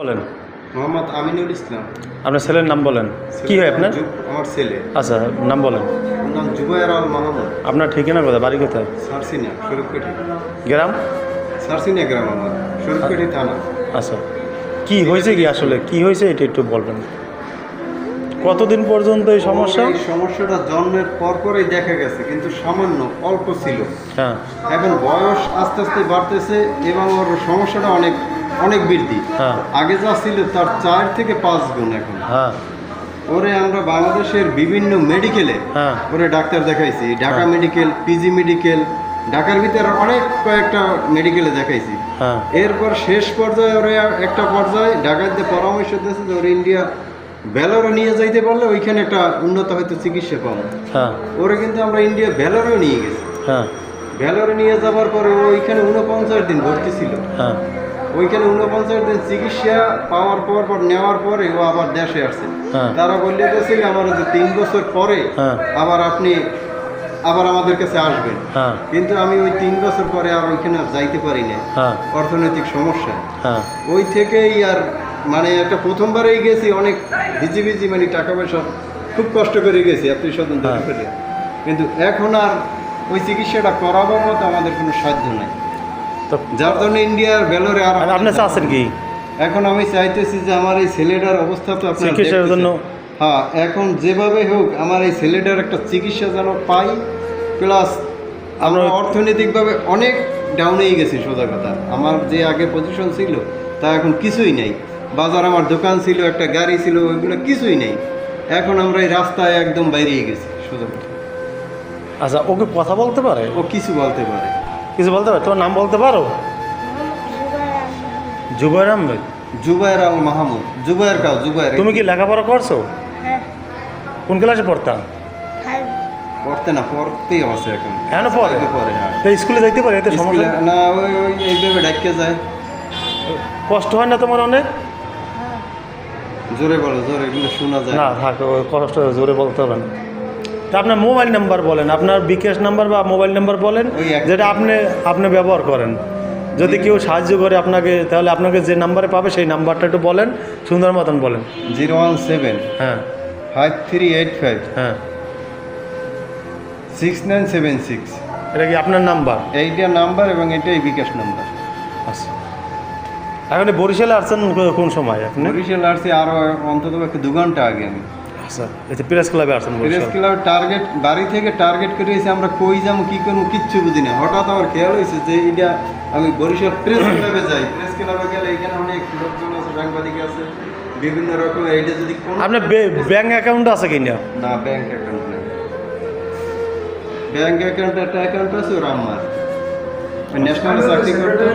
বলেন। মোহাম্মদ আমিনুল ইসলাম। আপনার ছেলের নাম বলেন। কি হয় আপনার? আমার ছেলে। আচ্ছা নাম বলেন। নাম জুবায়ের আল মাহমুদ। আপনার ঠিকানা কোথায়? বাড়ি কোথায়? সারসিনা শরীফকাঠি গ্রাম? সারসিনা গ্রাম আমার শরীফকাঠি থানা। আচ্ছা। কি হয়েছে কি আসলে? কি হয়েছে এটা একটু বলবেন। কতদিন পর্যন্ত এই সমস্যা? এই সমস্যাটা জন্মের পর পরেই দেখা গেছে কিন্তু সামান্য অল্প ছিল। হ্যাঁ। এখন বয়স আস্তে আস্তে বাড়তেছে এবং ওর সমস্যাটা অনেক অনেক বৃদ্ধি। হ্যাঁ। আগে যা ছিল তার চার থেকে পাঁচ গুণ এখন। হ্যাঁ। ওরে আমরা বাংলাদেশের বিভিন্ন মেডিকেলে হ্যাঁ। ওরে ডাক্তার দেখাইছি। ঢাকা হ্যাঁ। মেডিকেল পিজি মেডিকেল ঢাকার ভিতরে অনেক কয়েকটা মেডিকেলে দেখাইছি। হ্যাঁ। এরপর শেষ পর্যায়ে ওরে একটা পর্যায়ে ঢাকার যে পরামর্শ দিয়েছে যে ওরে ইন্ডিয়া ভ্যালোরে নিয়ে যাইতে পারলে ওইখানে একটা উন্নত হয়তো চিকিৎসা পাবো। হ্যাঁ। ওরে কিন্তু আমরা ইন্ডিয়া ভ্যালোরেও নিয়ে গেছি। হ্যাঁ। ভ্যালোরে নিয়ে যাবার পরে ওইখানে উনপঞ্চাশ দিন ভর্তি ছিল। হ্যাঁ। ওইখানে উনপঞ্চাশ দিন চিকিৎসা পাওয়ার পর পর নেওয়ার পরে ও আবার দেশে আসছে। হ্যাঁ। তারা বললে গেছিল আমার যে তিন বছর পরে হ্যাঁ। আবার আপনি আবার আমাদের কাছে আসবেন। হ্যাঁ। কিন্তু আমি ওই তিন বছর পরে আর ওইখানে আর যাইতে পারি না অর্থনৈতিক সমস্যা। ওই থেকেই আর মানে একটা প্রথমবারেই গেছি অনেক ভিজি ভিজি মানে টাকা পয়সা খুব কষ্ট করে গেছি আত্মীয় স্বজন। কিন্তু এখন আর ওই চিকিৎসাটা করাবার মতো আমাদের কোনো সাধ্য নাই। তো যার জন্য ইন্ডিয়ার ভেলোরে আর আপনি চাচ্ছেন কি? এখন আমি চাইতেছি যে আমার এই ছেলেটার অবস্থা তো আপনার চিকিৎসার জন্য। হ্যাঁ এখন যেভাবে হোক আমার এই ছেলেটার একটা চিকিৎসা যেন পাই প্লাস আমরা আমরা- অর্থনৈতিকভাবে অনেক ডাউনেই গেছি সোজা কথা। আমার যে আগে পজিশন ছিল তা এখন কিছুই নেই। বাজার আমার দোকান ছিল একটা গাড়ি ছিল ওইগুলো কিছুই নেই। এখন আমরা এই রাস্তায় একদম বাইরেই গেছি সোজা কথা। আচ্ছা ওকে কথা বলতে পারে? ও কিছু বলতে পারে। কিছু বলতে পারো? তোমার নাম বলতে পারো? জুবাইর আহমেদ। জুবায়ের আল মাহমুদ। জুবায়ের কাউ জুবায়ের তুমি কি লেখাপড়া করছ? হ্যাঁ। কোন ক্লাসে পড়তা? হ্যাঁ পড়তে না পড়তেই আছে এখন। এখনও পড়ে? পরে হ্যাঁ। স্কুলে যাইতে পারে এতে সমস্যা না ওই ওই এইভাবে ডাক্কে যায়। কষ্ট হয় না তোমার অনেক? জোরে বলো জোরে শোনা যায়। না থাক কষ্ট জোরে বলতে হবে না। তা আপনার মোবাইল নাম্বার বলেন আপনার বিকাশ নাম্বার বা মোবাইল নাম্বার বলেন যেটা আপনি আপনি ব্যবহার করেন। যদি কেউ সাহায্য করে আপনাকে তাহলে আপনাকে যে নাম্বারে পাবে সেই নাম্বারটা একটু বলেন সুন্দর মতন বলেন। জিরো ওয়ান সেভেন হ্যাঁ। ফাইভ থ্রি এইট ফাইভ হ্যাঁ। Six nine seven six. এটা কি আপনার নাম্বার? এইটা নাম্বার এবং এটাই বিকাশ নাম্বার। আচ্ছা। এখন বরিশালে আসছেন কোন সময় আপনি? বরিশাল আসছি আরও অন্তত একটু দু ঘণ্টা আগে আমি। আচ্ছা এই প্রেস ক্লাবে আসছেন প্রেস ক্লাব টার্গেট বাড়ি থেকে টার্গেট করে এসে আমরা কই যাব কি করব কিচ্ছু বুঝি না। হঠাৎ আমার খেয়াল হয়েছে যে এটা আমি বরিশাল প্রেস ক্লাবে যাই। প্রেস ক্লাবে গেলে এখানে অনেক লোকজন আছে সাংবাদিক আছে বিভিন্ন রকমের এইটা যদি আপনার ব্যাংক অ্যাকাউন্ট আছে কিনা না? ব্যাংক অ্যাকাউন্ট নেই। ব্যাংক অ্যাকাউন্ট একটা অ্যাকাউন্ট আছে ওর আমার ন্যাশনাল করতে